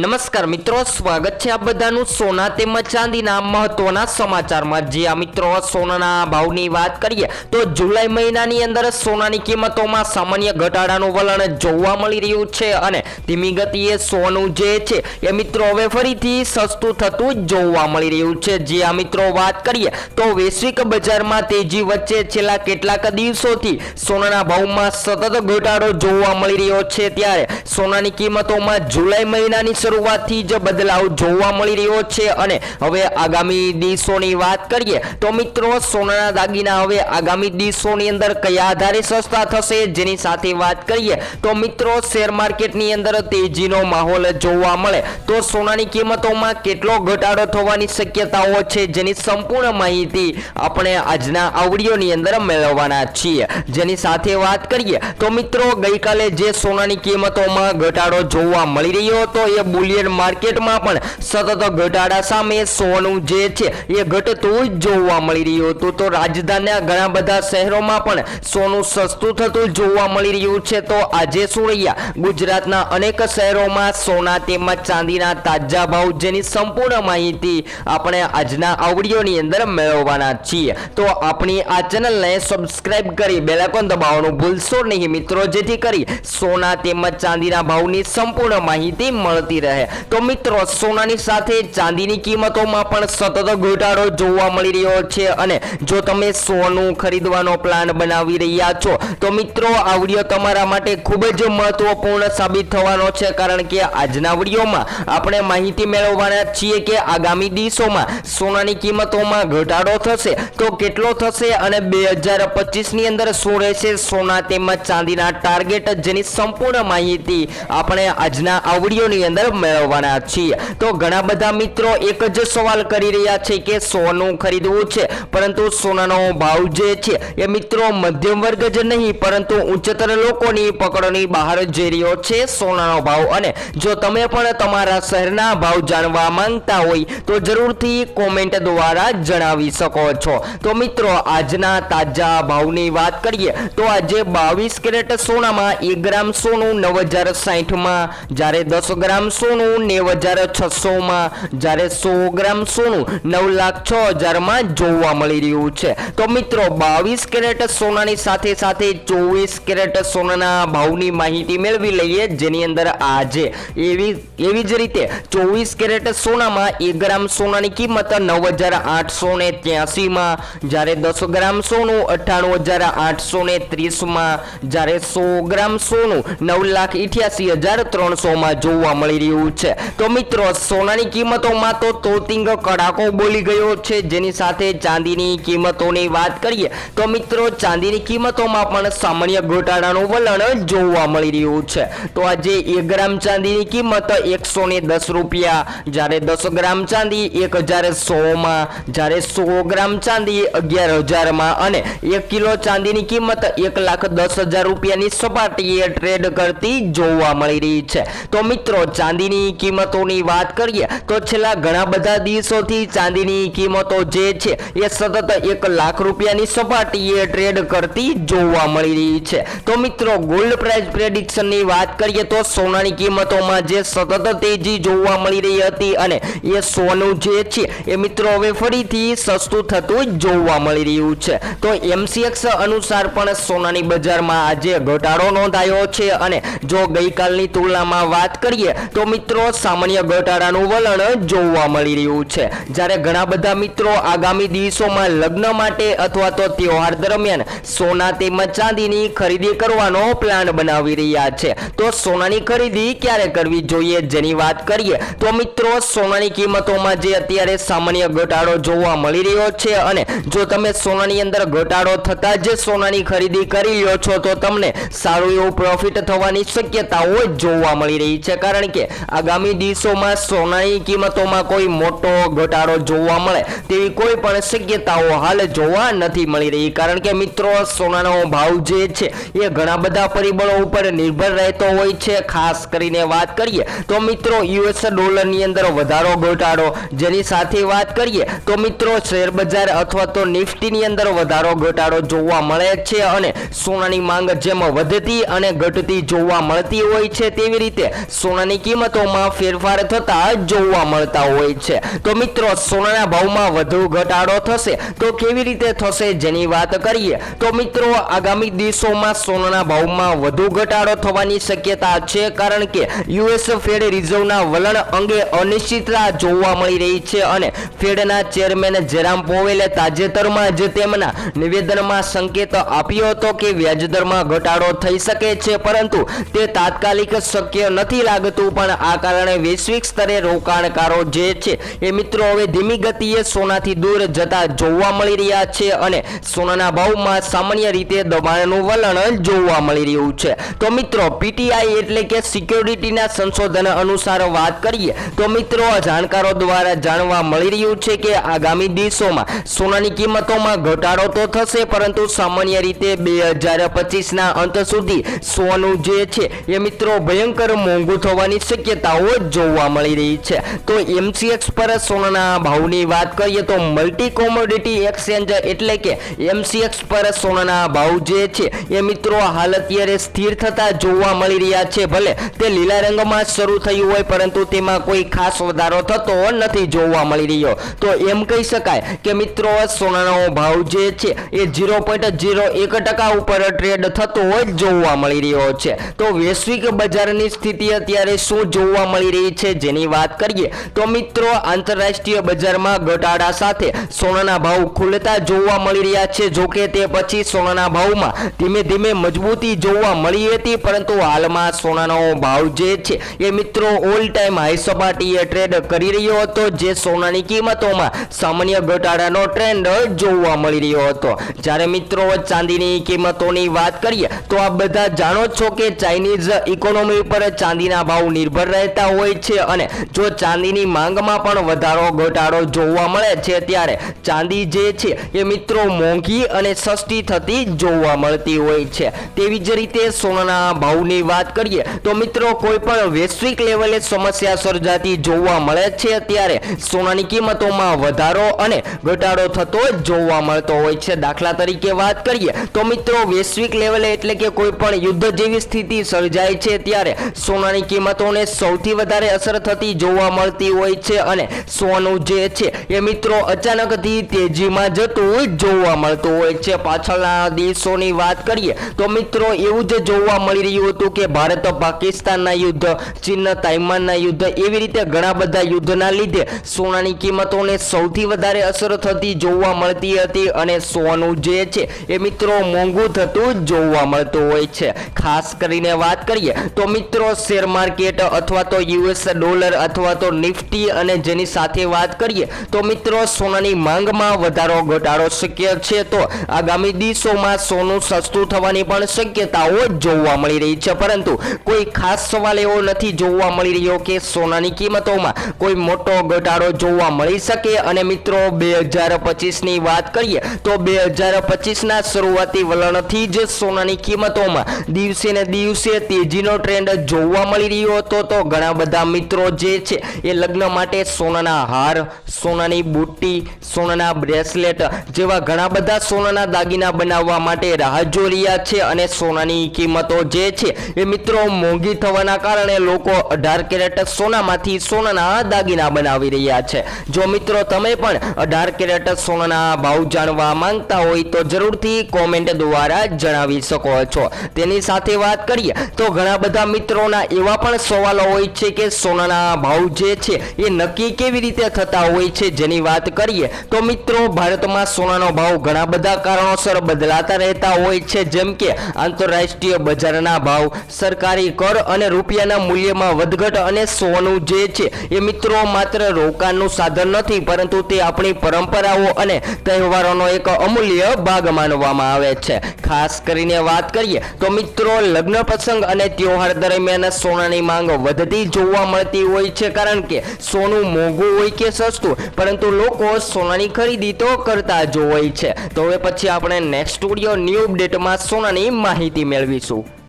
નમસ્કાર મિત્રો, સ્વાગત છે આ બધાનું સોના તેમજ ચાંદીના મહત્વના સમાચારમાં. જે આ મિત્રો સોનાના ભાવની વાત કરીએ, તો જુલાઈ મહિનાની અંદર સોનાની કિંમતોમાં સામાન્ય ઘટાડાનું વલણ જોવા મળી રહ્યું છે અને ધીમી ગતિએ સોનું જે છે, એ મિત્રો હવે ફરીથી સસ્તું થતું જોવા મળી રહ્યું છે. જે આ મિત્રો વાત કરીએ, તો વૈશ્વિક બજારમાં તેજી વચ્ચે છેલ્લા કેટલાક દિવસોથી સોનાના ભાવમાં સતત ઘટાડો જોવા મળી રહ્યો છે. ત્યારે સોનાની કિંમતોમાં જુલાઈ મહિનાની શરૂઆતથી જ બદલાવ જોવા મળી રહ્યો છે અને હવે આગામી દિવસોની વાત કરીએ તો મિત્રો સોનાના દાગીના હવે આગામી દિવસોની અંદર કયા આધારે સસ્તા થશે જેની સાથે વાત કરીએ તો મિત્રો શેર માર્કેટની અંદર તેજીનો માહોલ જોવા મળે તો સોનાની કિંમતોમાં કેટલો ઘટાડો થવાની શક્યતાઓ છે જેની સંપૂર્ણ માહિતી આપણે આજના આવડીઓની અંદર મેળવવાના છીએ. જેની સાથે વાત કરીએ તો મિત્રો ગઈકાલે જે સોનાની કિંમતોમાં ઘટાડો જોવા મળી રહ્યો હતો એ બુલિયન માર્કેટમાં પણ સતત ઘટાડા સામે સોનું જે છે એ ઘટતું જ જોવા મળી રહ્યું હતું. તો રાજધાનીના ઘણા બધા શહેરોમાં પણ સોનું સસ્તું થતું જોવા મળી રહ્યું છે. તો આજે શું રહ્યા? ગુજરાતના અનેક શહેરોમાં સોના તેમજ ચાંદીના તાજા ભાવ જેની સંપૂર્ણ માહિતી આપણે આજના આવડીઓની અંદર મેળવવાના છીએ. તો આપણી આ ચેનલને સબસ્ક્રાઇબ કરી બેલાકોન દબાવવાનું ભૂલશો નહીં મિત્રો. જેથી કરી સોના તેમજ ચાંદીના ભાવની સંપૂર્ણ માહિતી મળતી રહે. તો મિત્રો, સોનાની સાથે ચાંદીની કિંમતોમાં પણ સતત ઘટાડો જોવા મળી રહ્યો છે અને જો તમે સોનું ખરીદવાનો પ્લાન બનાવી રહ્યા છો, તો મિત્રો, આ વીડિયો તમારા માટે ખૂબ જ મહત્વપૂર્ણ સાબિત થવાનો છે. કારણ કે આજના વિડીયોમાં આપણે માહિતી મેળવવાના છીએ કે આગામી દિવસોમાં સોનાની કિંમતોમાં ઘટાડો થશે. તો કેટલો થશે અને બે હજાર પચીસની અંદર શું રહેશે સોના તેમજ ચાંદીના ટાર્ગેટ જેની સંપૂર્ણ માહિતી આપણે આજના આ વિડીયોની અંદર મેળવવાના છીએ. તો ઘણા બધા મિત્રો એક જ સવાલ કરી રહ્યા છે કે સોનું ખરીદવું છે, પરંતુ સોનાનો ભાવ જે છે એ મિત્રો મધ્યમ વર્ગ જ નહીં, પરંતુ ઉચ્ચતર લોકોની પકડોની બહાર જઈ રહ્યો છે સોનાનો ભાવ. અને જો તમે પણ તમારા શહેરના ભાવ જાણવા માંગતા હોય, તો જરૂરથી કોમેન્ટ દ્વારા જણાવી શકો છો. તો મિત્રો, આજના તાજા ભાવની વાત કરીએ, તો આજે બાવીસ કેરેટ સોનામાં એક ગ્રામ સોનું નવ હજાર સાહીઠમાં જ્યારે દસ ગ્રામ સોનું નેવ હજાર છસોમાં જ્યારે સો ગ્રામ સોનું નવ લાખ છ હજારમાં જોવા મળી રહ્યું છે. તો મિત્રો, બાવીસ કેરેટ સોનાની સાથે સાથે ચોવીસ કેરેટ સોનાના ભાવની માહિતી મેળવી લઈએ જેની અંદર આજે એવી એવી જ રીતે ચોવીસ કેરેટ સોનામાં એક ગ્રામ સોનાની કિંમત નવ હજાર આઠસો ને ત્યાસીમાં, જ્યારે દસ ગ્રામ સોનું અઠ્ઠાણું હજાર આઠસો ને ત્રીસમાં, જ્યારે સો ગ્રામ સોનું નવ લાખ ઇઠ્યાસી હજાર ત્રણસોમાં જોવા મળી રહ્યું છે. તો મિત્રો, સોનાની કિંમતોમાં તો તોતિંગ કડાકો બોલી ગયો છે. જેની સાથે ચાંદીની કિંમતોની વાત કરીએ, તો મિત્રો, ચાંદીની કિંમતોમાં પણ સામાન્ય ઘટાડાનું વલણ જોવા મળી રહ્યું છે. તો આજે એક ગ્રામ ચાંદીની કિંમત એકસો દસ રૂપિયા, જ્યારે દસ ગ્રામ ચાંદી એક હજાર સોમાં જ્યારે સો ગ્રામ ચાંદી અગિયાર હજારમાં અને એક કિલો ચાંદીની કિંમત એક લાખ દસ હજાર રૂપિયાની સપાટીએ ટ્રેડ કરતી જોવા મળી રહી છે. તો મિત્રો ચાંદીની કિંમતોની વાત કરીએ, તો છેલ્લા ઘણા બધા દિવસોથી ચાંદીની કિંમતો જે છે, એ સતત એક લાખ રૂપિયાની સપાટીએ ટ્રેડ કરતી જોવા મળી રહી છે. તો મિત્રો ગોલ્ડ પ્રાઇસ પ્રેડિક્શનની વાત કરીએ, તો સોનાની કિંમતોમાં જે સતત તેજી જોવા મળી રહી હતી અને એ સોનું જે છે, એ મિત્રો હવે ફરીથી સસ્તું થતું જોવા મળી રહ્યું છે. તો એમસીએક્સ અનુસાર પણ સોનાની બજારમાં આજે ઘટાડો નોંધાયો છે અને જો ગઈકાલની તુલનામાં વાત કરીએ, તો મિત્રો, સામાન્ય ઘટાડાનું વલણ જોવા મળી રહ્યું છે. જ્યારે ઘણા બધા મિત્રો આગામી દિવસોમાં લગ્ન માટે અથવા તો તહેવાર દરમિયાન સોના તેમજ ચાંદીની ખરીદી કરવાનો પ્લાન બનાવી રહ્યા છે. તો સોનાની ખરીદી ક્યારે કરવી જોઈએ જેની વાત કરીએ, તો મિત્રો, સોનાની કિંમતોમાં જે અત્યારે સામાન્ય ઘટાડો જોવા મળી રહ્યો છે અને જો તમે સોનાની અંદર ઘટાડો થતાં જ સોનાની ખરીદી કરી લ્યો છો, તો તમને સારું એવું પ્રોફિટ થવાની શક્યતાઓ જોવા મળી રહી છે. કારણ કે આગામી દિવસોમાં સોનાની કિંમતોમાં કોઈ મોટો ઘટાડો જોવા મળે તેવી કોઈ પણ શક્યતાઓ હાલ જોવા નથી મળી રહી. કારણ કે મિત્રો, સોનાનો ભાવ જે છે એ ઘણા બધા પરિબળો ઉપર નિર્ભર રહેતો હોય છે. ખાસ કરીને વાત કરીએ તો મિત્રો, યુએસ ડોલરની અંદર વધારો ઘટાડો, જેની સાથે વાત કરીએ તો મિત્રો, શેર બજાર અથવા તો નિફ્ટીની અંદર વધારો ઘટાડો જોવા મળે છે અને સોનાની માંગ જેમ વધતી અને ઘટતી જોવા મળતી હોય છે, તેવી રીતે સોનાની કિંમત કિંમતોમાં ફેરફાર થતા જોવા મળતા હોય છે. તો મિત્રો, સોનાના ભાવમાં વધુ ઘટાડો થશે તો કેવી રીતે થશે જેની વાત કરીએ? તો મિત્રો, આગામી દિવસોમાં સોનાના ભાવમાં વધુ ઘટાડો થવાની શક્યતા છે કારણ કે યુએસ ફેડ રિઝર્વના વલણ અંગે અનિશ્ચિતતા જોવા મળી રહી છે અને ફેડના ચેરમેન જેરામ પોવેલે તાજેતરમાં જ તેમના નિવેદનમાં સંકેત આપ્યો હતો કે વ્યાજદરમાં ઘટાડો થઈ શકે છે, પરંતુ તે તાત્કાલિક શક્ય નથી લાગતું, પણ આ કારણે વૈશ્વિક સ્તરે રોકાણકારો જે છે એ મિત્રો હવે ધીમી ગતિએ સોનાથી દૂર જતા જોવા મળી રહ્યા છે અને સોનાના ભાવમાં સામાન્ય રીતે દબાણનું વલણ જોવા મળી રહ્યું છે. તો મિત્રો, પીટીઆઈ એટલે કે સિક્યોરિટીના સંશોધન અનુસાર વાત કરીએ, તો મિત્રો જાણકારો દ્વારા જાણવા મળી રહ્યું છે કે આગામી દિવસોમાં સોનાની કિંમતોમાં ઘટાડો તો થશે, પરંતુ સામાન્ય રીતે બે હજાર પચીસના અંત સુધી સોનું જે છે એ મિત્રો ભયંકર મોંઘું થવાની શક્યતાઓ જોવા મળી રહી છે. તો એમસીએક્સ પર સોનાના ભાવની વાત કરીએ તો મલ્ટી કોમોડિટી એક્સચેન્જ એટલે કે એમસીએક્સ પર સોનાના ભાવ જે છે, એ મિત્રો હાલ અત્યારે સ્થિર થતા જોવા મળી રહ્યા છે. ભલે તે લીલા રંગમાં શરૂ થયું હોય, પરંતુ તેમાં કોઈ ખાસ વધારો થતો નથી જોવા મળી રહ્યો. તો એમ કહી શકાય કે મિત્રો, સોનાનો ભાવ જે છે, એ ઝીરો પોઈન્ટ ઝીરો એક ટકા ઉપર ટ્રેડ થતો હોય જોવા મળી રહ્યો છે. તો વૈશ્વિક બજારની સ્થિતિ અત્યારે શું જોવા મળી રહી છે. જેની વાત કરીએ તો મિત્રો, આંતરરાષ્ટ્રીય બજારમાં ઘટાડા સાથે સોનાના ભાવ ખુલતા જોવા મળી રહ્યા છે. જોકે તે પછી સોનાના ભાવમાં ધીમે ધીમે મજબૂતી જોવા મળી હતી, પરંતુ હાલમાં સોનાનો ભાવ જે છે એ મિત્રો ઓલ ટાઈમ હાઈ સપાટીએ ટ્રેડ કરી રહ્યો હતો, જે સોનાની કિંમતોમાં સામાન્ય ઘટાડાનો ટ્રેન્ડ જોવા મળી રહ્યો હતો. જ્યારે મિત્રો, ચાંદીની કિંમતોની વાત કરીએ તો આ બધા જાણો છો કે ચાઇનીઝ ઇકોનોમી પર ચાંદીના ભાવ નિર્ભર રહેતા હોય છે અને જો ચાંદીની માંગમાં પણ વધારો ઘટાડો જોવા મળે છે, ત્યારે ચાંદી જે છે એ મિત્રો મોંઘી અને સસ્તી થતી જોવા મળતી હોય છે. તેવી જ રીતે સોનાના ભાવની વાત કરીએ, તો મિત્રો કોઈ પણ વૈશ્વિક લેવલે સમસ્યા સર્જાતી જોવા મળે છે, ત્યારે સોનાની કિંમતોમાં વધારો અને ઘટાડો થતો જોવા મળતો હોય છે. દાખલા તરીકે વાત કરીએ, તો મિત્રો વૈશ્વિક લેવલે એટલે કે કોઈ પણ યુદ્ધ જેવી સ્થિતિ સર્જાય છે, ત્યારે સોનાની કિંમતોને સૌથી વધારે અસર થતી જોવા મળતી હોય છે અને સોનું જે છે એ મિત્રો અચાનકથી તેજીમાં જતું જોવા મળતું હોય છે. પાછળના દિવસોની વાત કરીએ તો મિત્રો એવું જ જોવા મળી રહ્યું હતું કે ભારત પાકિસ્તાનના યુદ્ધ, ચીન તાઇવાનના યુદ્ધ એવી રીતે ઘણા બધા યુદ્ધના લીધે સોનાની કિંમતોને સૌથી વધારે અસર થતી જોવા મળતી હતી અને સોનું જે છે એ મિત્રો મોંઘું થતું જોવા મળતું હોય છે. ખાસ કરીને વાત કરીએ તો મિત્રો શેર માર્કેટ અથવા તો યુએસ ડોલર અથવા તો નિફ્ટી અને જેની સાથે વાત કરીએ, તો મિત્રો સોનાની માંગમાં વધારો ઘટાડો શક્ય છે તો આગામી દિવસોમાં સોનું સસ્તું થવાની પણ શક્યતાઓ જોવા મળી રહી છે. પરંતુ કોઈ ખાસ સવાલ એવો નથી જોવા મળી રહ્યો કે સોનાની કિંમતોમાં કોઈ મોટો ઘટાડો જોવા મળી શકે. અને મિત્રો, બે હજાર પચીસની વાત કરીએ, તો બે હજાર પચીસના શરૂઆતી વલણથી જ સોનાની કિંમતોમાં દિવસે ને દિવસે તેજીનો ટ્રેન્ડ જોવા મળી રહ્યો હતો. તો ઘણા બધા મિત્રો જે છે એ લગ્ન માટે સોનાના હાર, સોનાની બુટ્ટી, સોનાના બ્રેસલેટ જેવા ઘણા બધા સોનાના દાગીના બનાવવા માટે રાહ જોઈ રહ્યા છે અને સોનાની કિંમતો જે છે એ મિત્રો મોંઘી થવાના કારણે લોકો અઢાર કેરેટ સોનામાંથી સોનાના દાગીના બનાવી રહ્યા છે. જો મિત્રો તમે પણ અઢાર કેરેટ સોનાના ભાવ જાણવા માંગતા હોય તો જરૂરથી કોમેન્ટ દ્વારા જણાવી શકો છો. તેની સાથે વાત કરીએ તો ઘણા બધા મિત્રોના એવા પણ સવાલો હોય છે કે સોનાના ભાવ જે છે એ નક્કી કેવી રીતે થતા હોય છે જેની વાત કરીએ તો મિત્રો, ભારતમાં સોનાનો ભાવ ઘણા બધા કારણોસર બદલાતા રહેતા હોય છે. જેમ કે આંતરરાષ્ટ્રીય બજારના ભાવ, સરકારી કર અને રૂપિયાના મૂલ્યમાં વધઘટ અને સોનું જે છે એ મિત્રો માત્ર રોકાણનું સાધન નથી, પરંતુ તે આપણી પરંપરાઓ અને તહેવારોનો એક અમૂલ્ય ભાગ માનવામાં આવે છે. ખાસ કરીને વાત કરીએ તો મિત્રો, લગ્ન પ્રસંગ અને તહેવાર દરમિયાન સોનાની માંગ વધતી જોવા મળતી હોય છે. કારણ કે સોનું મોંઘું હોય કે સસ્તું, પરંતુ લોકો સોનાની ખરીદી તો કરતા જ હોય છે. તો હવે પછી આપણે નેક્સ્ટ સ્ટુડિયો ન્યૂ અપડેટમાં સોનાની માહિતી મેળવીશું.